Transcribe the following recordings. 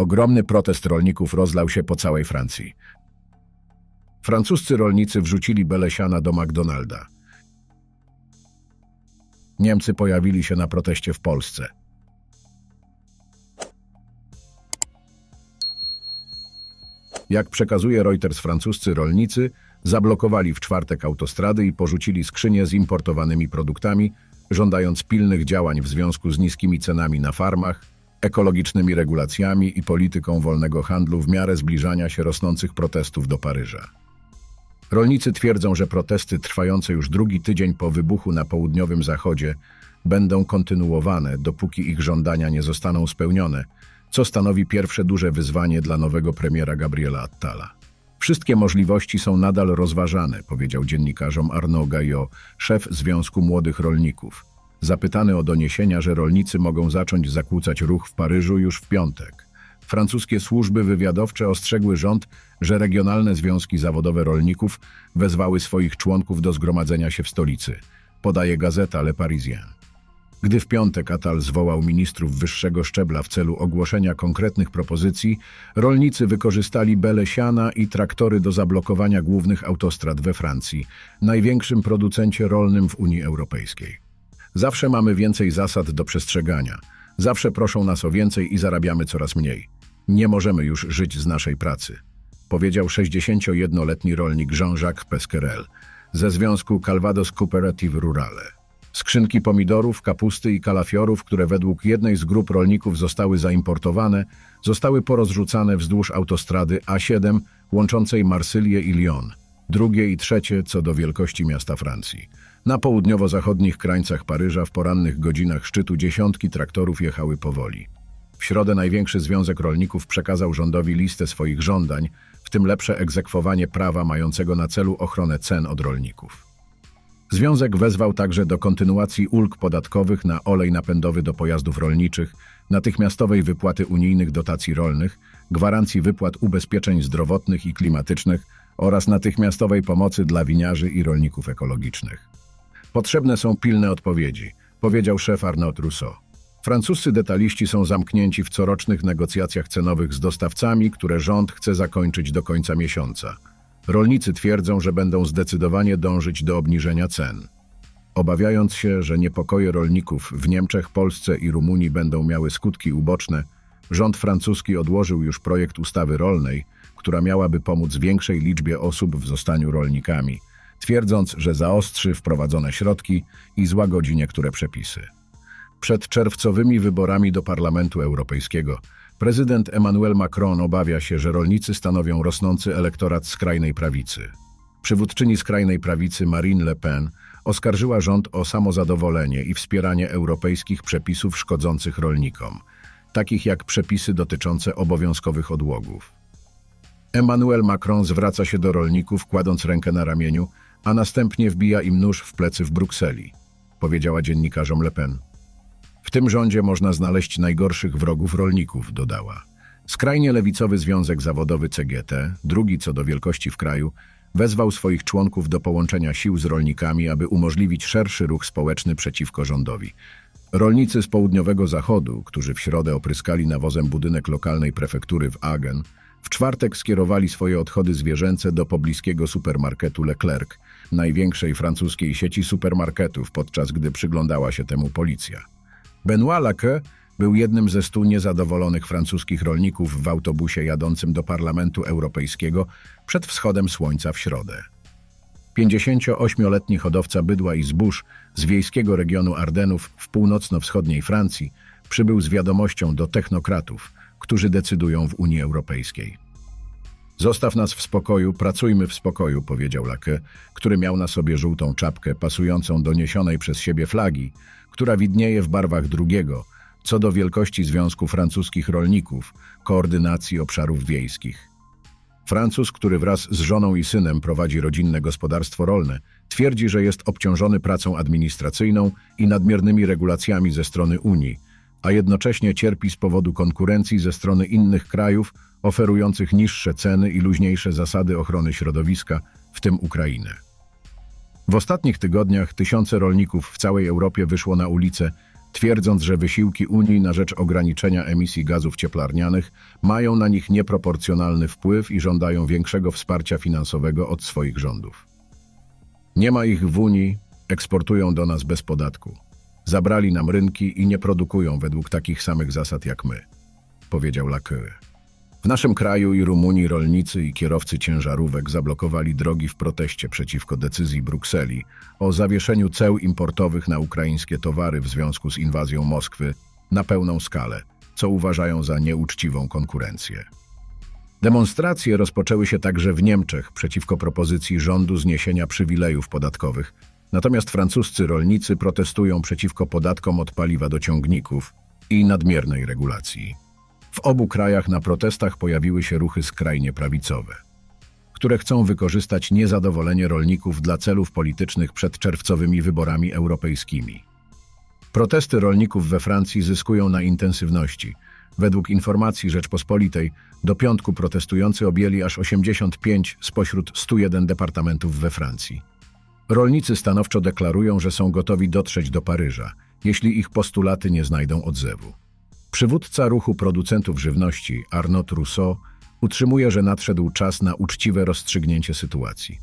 Ogromny protest rolników rozlał się po całej Francji. Francuscy rolnicy wrzucili Belesiana do McDonalda. Niemcy pojawili się na proteście w Polsce. Jak przekazuje Reuters, francuscy rolnicy zablokowali w czwartek autostrady i porzucili skrzynie z importowanymi produktami, żądając pilnych działań w związku z niskimi cenami na farmach, ekologicznymi regulacjami i polityką wolnego handlu w miarę zbliżania się rosnących protestów do Paryża. Rolnicy twierdzą, że protesty trwające już drugi tydzień po wybuchu na południowym zachodzie będą kontynuowane, dopóki ich żądania nie zostaną spełnione, co stanowi pierwsze duże wyzwanie dla nowego premiera Gabriela Attala. Wszystkie możliwości są nadal rozważane, powiedział dziennikarzom Arnaud Gaillot, szef Związku Młodych Rolników. Zapytany o doniesienia, że rolnicy mogą zacząć zakłócać ruch w Paryżu już w piątek. Francuskie służby wywiadowcze ostrzegły rząd, że regionalne związki zawodowe rolników wezwały swoich członków do zgromadzenia się w stolicy, podaje gazeta Le Parisien. Gdy w piątek Atal zwołał ministrów wyższego szczebla w celu ogłoszenia konkretnych propozycji, rolnicy wykorzystali bele siana i traktory do zablokowania głównych autostrad we Francji, największym producencie rolnym w Unii Europejskiej. Zawsze mamy więcej zasad do przestrzegania. Zawsze proszą nas o więcej i zarabiamy coraz mniej. Nie możemy już żyć z naszej pracy, powiedział 61-letni rolnik Jean-Jacques Pesquerel ze związku Calvados Cooperative Rurale. Skrzynki pomidorów, kapusty i kalafiorów, które według jednej z grup rolników zostały zaimportowane, zostały porozrzucane wzdłuż autostrady A7 łączącej Marsylię i Lyon, drugie i trzecie co do wielkości miasta Francji. Na południowo-zachodnich krańcach Paryża w porannych godzinach szczytu dziesiątki traktorów jechały powoli. W środę największy Związek Rolników przekazał rządowi listę swoich żądań, w tym lepsze egzekwowanie prawa mającego na celu ochronę cen od rolników. Związek wezwał także do kontynuacji ulg podatkowych na olej napędowy do pojazdów rolniczych, natychmiastowej wypłaty unijnych dotacji rolnych, gwarancji wypłat ubezpieczeń zdrowotnych i klimatycznych oraz natychmiastowej pomocy dla winiarzy i rolników ekologicznych. Potrzebne są pilne odpowiedzi, powiedział szef Arnaud Rousseau. Francuscy detaliści są zamknięci w corocznych negocjacjach cenowych z dostawcami, które rząd chce zakończyć do końca miesiąca. Rolnicy twierdzą, że będą zdecydowanie dążyć do obniżenia cen. Obawiając się, że niepokoje rolników w Niemczech, Polsce i Rumunii będą miały skutki uboczne, rząd francuski odłożył już projekt ustawy rolnej, która miałaby pomóc większej liczbie osób w zostaniu rolnikami, twierdząc, że zaostrzy wprowadzone środki i złagodzi niektóre przepisy. Przed czerwcowymi wyborami do Parlamentu Europejskiego prezydent Emmanuel Macron obawia się, że rolnicy stanowią rosnący elektorat skrajnej prawicy. Przywódczyni skrajnej prawicy Marine Le Pen oskarżyła rząd o samozadowolenie i wspieranie europejskich przepisów szkodzących rolnikom, takich jak przepisy dotyczące obowiązkowych odłogów. Emmanuel Macron zwraca się do rolników, kładąc rękę na ramieniu, a następnie wbija im nóż w plecy w Brukseli, powiedziała dziennikarzom Le Pen. W tym rządzie można znaleźć najgorszych wrogów rolników, dodała. Skrajnie lewicowy Związek Zawodowy CGT, drugi co do wielkości w kraju, wezwał swoich członków do połączenia sił z rolnikami, aby umożliwić szerszy ruch społeczny przeciwko rządowi. Rolnicy z południowego zachodu, którzy w środę opryskali nawozem budynek lokalnej prefektury w Agen, w czwartek skierowali swoje odchody zwierzęce do pobliskiego supermarketu Leclerc, największej francuskiej sieci supermarketów, podczas gdy przyglądała się temu policja. Benoît Laque był jednym ze stu niezadowolonych francuskich rolników w autobusie jadącym do Parlamentu Europejskiego przed wschodem słońca w środę. 58-letni hodowca bydła i zbóż z wiejskiego regionu Ardenów w północno-wschodniej Francji przybył z wiadomością do technokratów, którzy decydują w Unii Europejskiej. Zostaw nas w spokoju, pracujmy w spokoju, powiedział Laque, który miał na sobie żółtą czapkę pasującą do niesionej przez siebie flagi, która widnieje w barwach drugiego, co do wielkości Związku Francuskich Rolników, Koordynacji Obszarów Wiejskich. Francuz, który wraz z żoną i synem prowadzi rodzinne gospodarstwo rolne, twierdzi, że jest obciążony pracą administracyjną i nadmiernymi regulacjami ze strony Unii, a jednocześnie cierpi z powodu konkurencji ze strony innych krajów oferujących niższe ceny i luźniejsze zasady ochrony środowiska, w tym Ukrainy. W ostatnich tygodniach tysiące rolników w całej Europie wyszło na ulice, twierdząc, że wysiłki Unii na rzecz ograniczenia emisji gazów cieplarnianych mają na nich nieproporcjonalny wpływ i żądają większego wsparcia finansowego od swoich rządów. Nie ma ich w Unii, eksportują do nas bez podatku. Zabrali nam rynki i nie produkują według takich samych zasad jak my, powiedział Laqueux. W naszym kraju i Rumunii rolnicy i kierowcy ciężarówek zablokowali drogi w proteście przeciwko decyzji Brukseli o zawieszeniu ceł importowych na ukraińskie towary w związku z inwazją Moskwy na pełną skalę, co uważają za nieuczciwą konkurencję. Demonstracje rozpoczęły się także w Niemczech przeciwko propozycji rządu zniesienia przywilejów podatkowych, natomiast francuscy rolnicy protestują przeciwko podatkom od paliwa do ciągników i nadmiernej regulacji. W obu krajach na protestach pojawiły się ruchy skrajnie prawicowe, które chcą wykorzystać niezadowolenie rolników dla celów politycznych przed czerwcowymi wyborami europejskimi. Protesty rolników we Francji zyskują na intensywności. Według informacji Rzeczpospolitej do piątku protestujący objęli aż 85 spośród 101 departamentów we Francji. Rolnicy stanowczo deklarują, że są gotowi dotrzeć do Paryża, jeśli ich postulaty nie znajdą odzewu. Przywódca ruchu producentów żywności, Arnaud Rousseau, utrzymuje, że nadszedł czas na uczciwe rozstrzygnięcie sytuacji.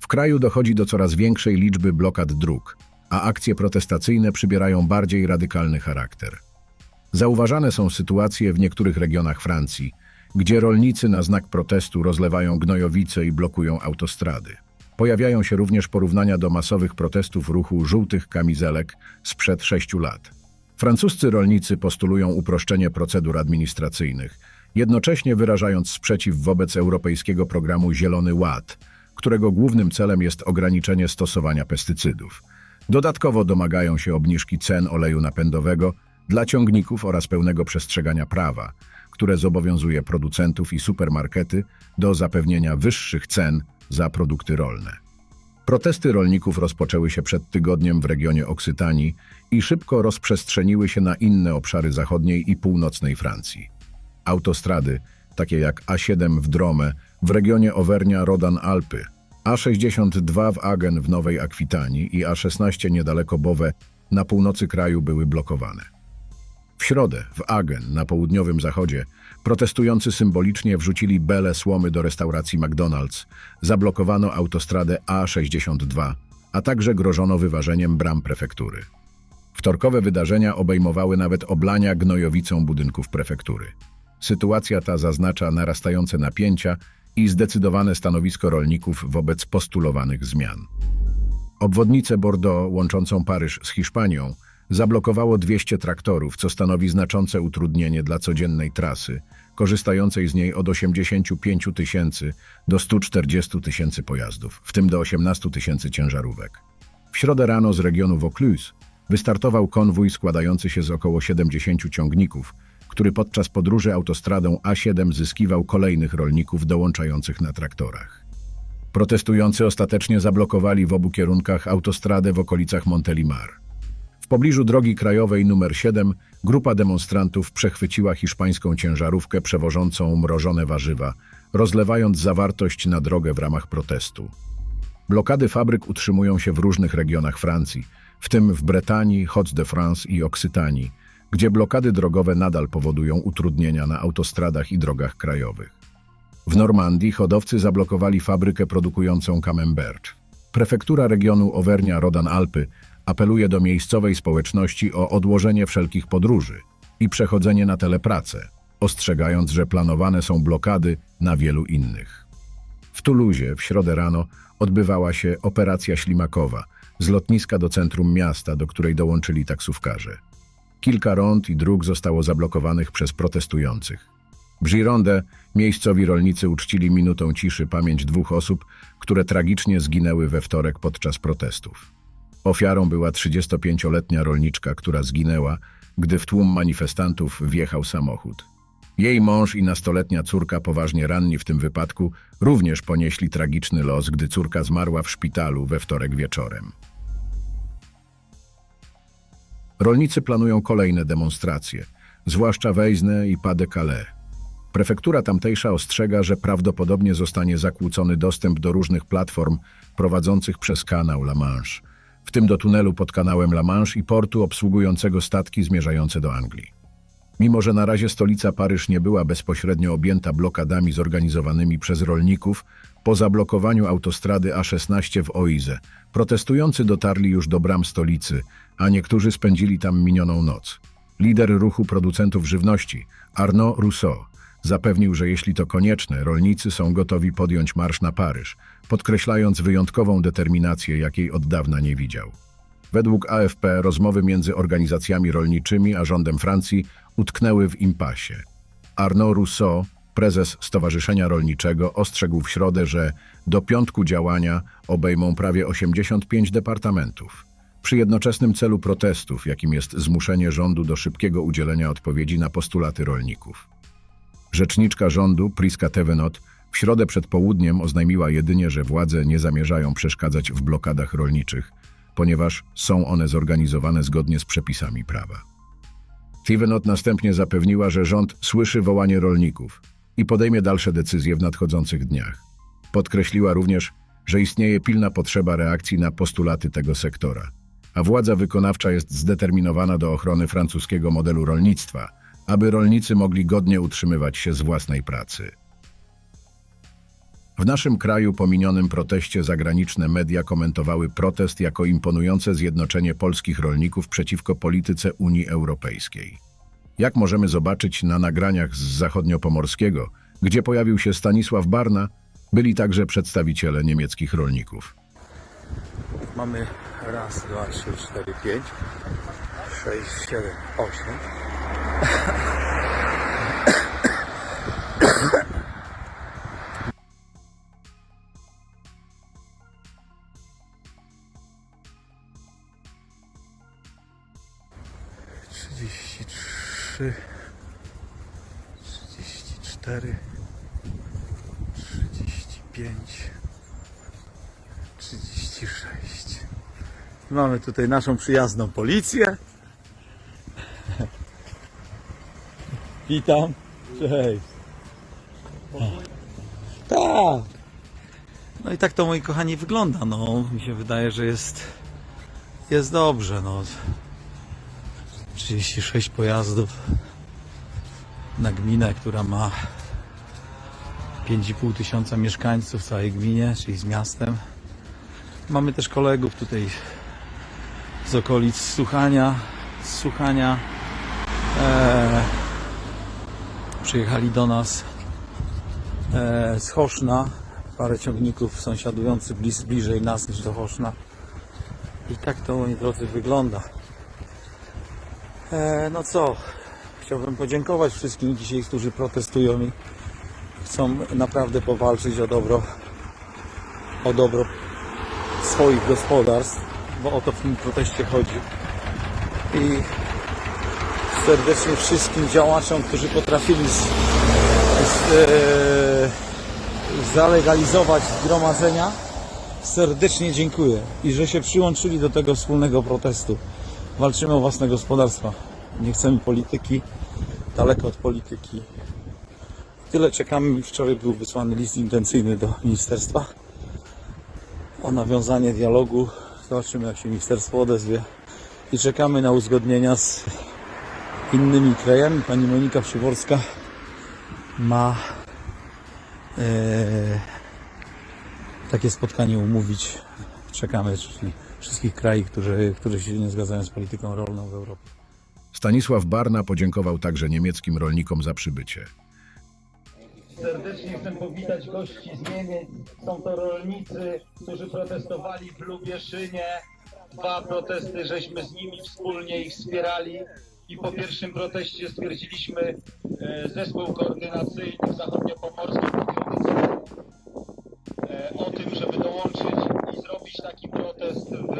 W kraju dochodzi do coraz większej liczby blokad dróg, a akcje protestacyjne przybierają bardziej radykalny charakter. Zauważane są sytuacje w niektórych regionach Francji, gdzie rolnicy na znak protestu rozlewają gnojowice i blokują autostrady. Pojawiają się również porównania do masowych protestów ruchu żółtych kamizelek sprzed sześciu lat. Francuscy rolnicy postulują uproszczenie procedur administracyjnych, jednocześnie wyrażając sprzeciw wobec europejskiego programu Zielony Ład, którego głównym celem jest ograniczenie stosowania pestycydów. Dodatkowo domagają się obniżki cen oleju napędowego dla ciągników oraz pełnego przestrzegania prawa, które zobowiązuje producentów i supermarkety do zapewnienia wyższych cen za produkty rolne. Protesty rolników rozpoczęły się przed tygodniem w regionie Oksytanii i szybko rozprzestrzeniły się na inne obszary zachodniej i północnej Francji. Autostrady, takie jak A7 w Drome, w regionie Auvernia-Rodan-Alpy, A62 w Agen w Nowej Akwitanii i A16 niedaleko Bowe na północy kraju były blokowane. W środę w Agen na południowym zachodzie protestujący symbolicznie wrzucili bele słomy do restauracji McDonald's, zablokowano autostradę A62, a także grożono wyważeniem bram prefektury. Wtorkowe wydarzenia obejmowały nawet oblania gnojowicą budynków prefektury. Sytuacja ta zaznacza narastające napięcia i zdecydowane stanowisko rolników wobec postulowanych zmian. Obwodnicę Bordeaux łączącą Paryż z Hiszpanią zablokowało 200 traktorów, co stanowi znaczące utrudnienie dla codziennej trasy, korzystającej z niej od 85 tysięcy do 140 tysięcy pojazdów, w tym do 18 tysięcy ciężarówek. W środę rano z regionu Vaucluse wystartował konwój składający się z około 70 ciągników, który podczas podróży autostradą A7 zyskiwał kolejnych rolników dołączających na traktorach. Protestujący ostatecznie zablokowali w obu kierunkach autostradę w okolicach Montelimar. W pobliżu drogi krajowej nr 7 grupa demonstrantów przechwyciła hiszpańską ciężarówkę przewożącą mrożone warzywa, rozlewając zawartość na drogę w ramach protestu. Blokady fabryk utrzymują się w różnych regionach Francji, w tym w Bretanii, Hauts-de-France i Oksytanii, gdzie blokady drogowe nadal powodują utrudnienia na autostradach i drogach krajowych. W Normandii hodowcy zablokowali fabrykę produkującą camembert. Prefektura regionu Auvernia-Rodan-Alpy apeluje do miejscowej społeczności o odłożenie wszelkich podróży i przechodzenie na telepracę, ostrzegając, że planowane są blokady na wielu innych. W Tuluzie w środę rano odbywała się operacja ślimakowa z lotniska do centrum miasta, do której dołączyli taksówkarze. Kilka rond i dróg zostało zablokowanych przez protestujących. W Gironde miejscowi rolnicy uczcili minutą ciszy pamięć dwóch osób, które tragicznie zginęły we wtorek podczas protestów. Ofiarą była 35-letnia rolniczka, która zginęła, gdy w tłum manifestantów wjechał samochód. Jej mąż i nastoletnia córka, poważnie ranni w tym wypadku, również ponieśli tragiczny los, gdy córka zmarła w szpitalu we wtorek wieczorem. Rolnicy planują kolejne demonstracje, zwłaszcza w Eisne i Pas-de-Calais. Prefektura tamtejsza ostrzega, że prawdopodobnie zostanie zakłócony dostęp do różnych platform prowadzących przez kanał La Manche, w tym do tunelu pod kanałem La Manche i portu obsługującego statki zmierzające do Anglii. Mimo, że na razie stolica Paryż nie była bezpośrednio objęta blokadami zorganizowanymi przez rolników, po zablokowaniu autostrady A16 w Oize, protestujący dotarli już do bram stolicy, a niektórzy spędzili tam minioną noc. Lider ruchu producentów żywności, Arnaud Rousseau, zapewnił, że jeśli to konieczne, rolnicy są gotowi podjąć marsz na Paryż, podkreślając wyjątkową determinację, jakiej od dawna nie widział. Według AFP rozmowy między organizacjami rolniczymi a rządem Francji utknęły w impasie. Arnaud Rousseau, prezes Stowarzyszenia Rolniczego, ostrzegł w środę, że do piątku działania obejmą prawie 85 departamentów. Przy jednoczesnym celu protestów, jakim jest zmuszenie rządu do szybkiego udzielenia odpowiedzi na postulaty rolników. Rzeczniczka rządu, Priska Tevenot, w środę przed południem oznajmiła jedynie, że władze nie zamierzają przeszkadzać w blokadach rolniczych, ponieważ są one zorganizowane zgodnie z przepisami prawa. Tevenot następnie zapewniła, że rząd słyszy wołanie rolników i podejmie dalsze decyzje w nadchodzących dniach. Podkreśliła również, że istnieje pilna potrzeba reakcji na postulaty tego sektora, a władza wykonawcza jest zdeterminowana do ochrony francuskiego modelu rolnictwa, aby rolnicy mogli godnie utrzymywać się z własnej pracy. W naszym kraju po minionym proteście zagraniczne media komentowały protest jako imponujące zjednoczenie polskich rolników przeciwko polityce Unii Europejskiej. Jak możemy zobaczyć na nagraniach z zachodniopomorskiego, gdzie pojawił się Stanisław Barna, byli także przedstawiciele niemieckich rolników. Mamy raz, dwa, trzy, cztery, pięć, sześć, siedem, osiem. Trzydzieści trzy, trzydzieści cztery, trzydzieści pięć. 36. Mamy tutaj naszą przyjazną policję. Witam. Cześć. Tak. No i tak to moi kochani wygląda. No, mi się wydaje, że jest jest dobrze. No. 36 pojazdów na gminę, która ma 5,5 tysiąca mieszkańców w całej gminie, czyli z miastem. Mamy też kolegów tutaj z okolic Słuchania, z Słuchania. E, przyjechali do nas e, z Choszna. Parę ciągników sąsiadujących blis, bliżej nas niż do Choszna. I tak to, moi drodzy, wygląda. E, no co? Chciałbym podziękować wszystkim dzisiaj, którzy protestują i chcą naprawdę powalczyć o dobro, o dobro swoich gospodarstw, bo o to w tym proteście chodzi. I serdecznie wszystkim działaczom, którzy potrafili z, z, e, zalegalizować zgromadzenia, serdecznie dziękuję i że się przyłączyli do tego wspólnego protestu. Walczymy o własne gospodarstwa. Nie chcemy polityki, daleko od polityki. Tyle czekamy. Wczoraj był wysłany list intencyjny do ministerstwa o nawiązanie dialogu. Zobaczymy, jak się ministerstwo odezwie. I czekamy na uzgodnienia z innymi krajami. Pani Monika Przyworska ma e, takie spotkanie umówić. Czekamy, czyli wszystkich krajów, którzy, którzy się nie zgadzają z polityką rolną w Europie. Stanisław Barna podziękował także niemieckim rolnikom za przybycie. Serdecznie chcę powitać gości z Niemiec. Są to rolnicy, którzy protestowali w Lubieszynie. Dwa protesty, żeśmy z nimi wspólnie ich wspierali. I po pierwszym proteście stwierdziliśmy, e, zespół koordynacyjny decyzję e, o tym, żeby dołączyć i zrobić taki protest w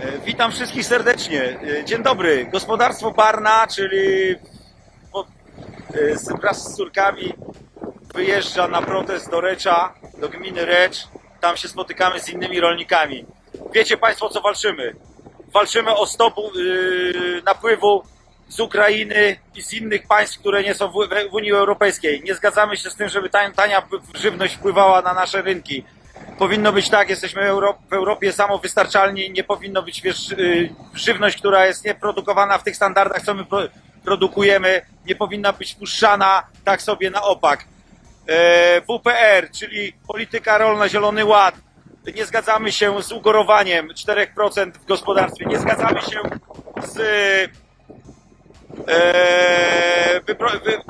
E, Witam wszystkich serdecznie. Dzień dobry. Gospodarstwo Barna, czyli wraz z córkami wyjeżdża na protest do Recza, do gminy Recz. Tam się spotykamy z innymi rolnikami. Wiecie Państwo, co walczymy? Walczymy o stop yy, napływu z Ukrainy i z innych państw, które nie są w, w Unii Europejskiej. Nie zgadzamy się z tym, żeby tań- tania żywność wpływała na nasze rynki. powinno być tak, jesteśmy Euro w Europie samowystarczalni, nie powinno być wiesz, y, żywność, która jest nieprodukowana w tych standardach, co my pro produkujemy, nie powinna być puszczana tak sobie na opak. E, WPR, czyli polityka rolna, zielony ład. Nie zgadzamy się z ugorowaniem 4% w gospodarstwie, nie zgadzamy się z e,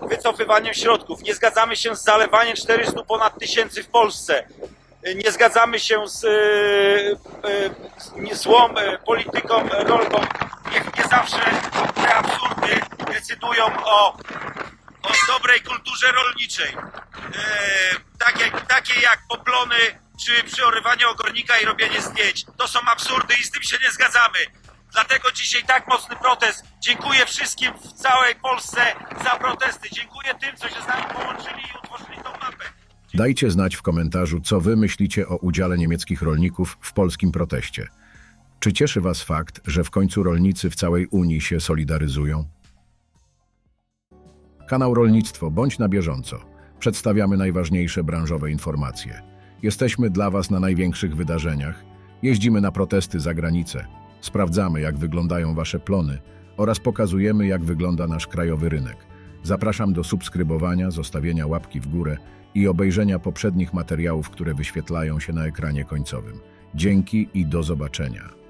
wycofywaniem środków. Nie zgadzamy się z zalewaniem 400 ponad tysięcy w Polsce. Nie zgadzamy się z, e, e, złą e, polityką rolną. Niech nie zawsze te absurdy decydują o, o dobrej kulturze rolniczej. Takie, takie jak poplony, czy przyorywanie ogornika i robienie zdjęć. To są absurdy i z tym się nie zgadzamy. Dlatego dzisiaj tak mocny protest. Dziękuję wszystkim w całej Polsce za protesty. Dziękuję tym, co się z nami połączyli i utworzyli tą mapę. Dajcie znać w komentarzu, co wy myślicie o udziale niemieckich rolników w polskim proteście. Czy cieszy was fakt, że w końcu rolnicy w całej Unii się solidaryzują? Kanał Rolnictwo, bądź na bieżąco. Przedstawiamy najważniejsze branżowe informacje. Jesteśmy dla was na największych wydarzeniach. Jeździmy na protesty za granicę. Sprawdzamy, jak wyglądają wasze plony oraz pokazujemy, jak wygląda nasz krajowy rynek. Zapraszam do subskrybowania, zostawienia łapki w górę i obejrzenia poprzednich materiałów, które wyświetlają się na ekranie końcowym. Dzięki i do zobaczenia.